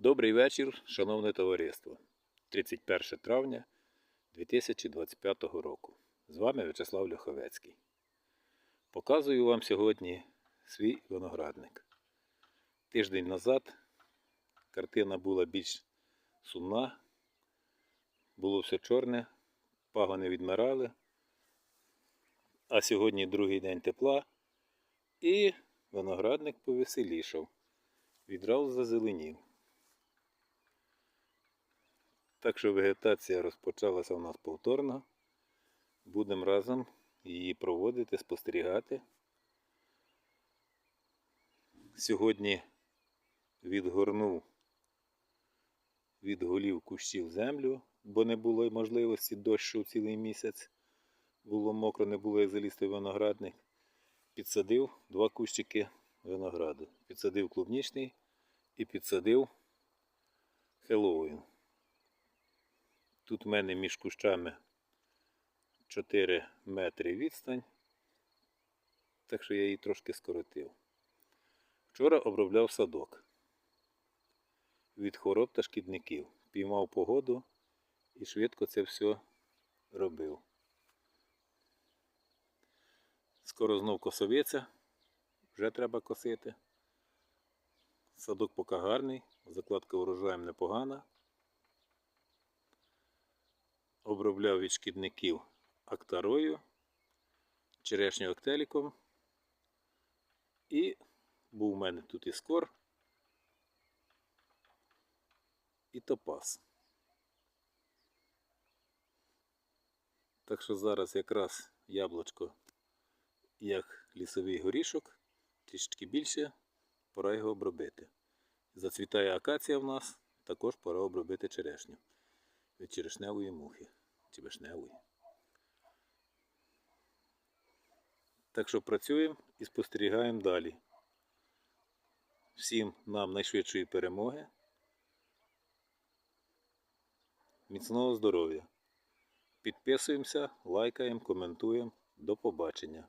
Добрий вечір, шановне товариство. 31 травня 2025 року. З вами В'ячеслав Ляховецький. Показую вам сьогодні свій виноградник. Тиждень назад картина була більш сумна, було все чорне, пагони відмирали. А сьогодні другий день тепла і виноградник повеселішав. Відразу зазеленів. Так що вегетація розпочалася у нас повторно. Будемо разом її проводити, спостерігати. Сьогодні відгорнув від голів кущів землю, бо не було можливості дощу цілий місяць. Було мокро, не було як залізти виноградник. Підсадив два кущики винограду. Підсадив клубнічний і підсадив Хеллоуін. Тут в мене між кущами 4 метри відстань, так що я її трошки скоротив. Вчора обробляв садок від хвороб та шкідників. Піймав погоду і швидко це все робив. Скоро знов косовиця, вже треба косити. Садок поки гарний, закладка урожаєм непогана. Обробляв від шкідників актарою, черешню актеліком. І був у мене тут і скор, і топаз. Так що зараз якраз яблучко, як лісовий горішок, трішки більше, пора його обробити. Зацвітає акація в нас, також пора обробити черешню від черешневої мухи чи вишневої. Так що працюємо і спостерігаємо далі. Всім нам найшвидшої перемоги. Міцного здоров'я! Підписуємося, лайкаємо, коментуємо. До побачення!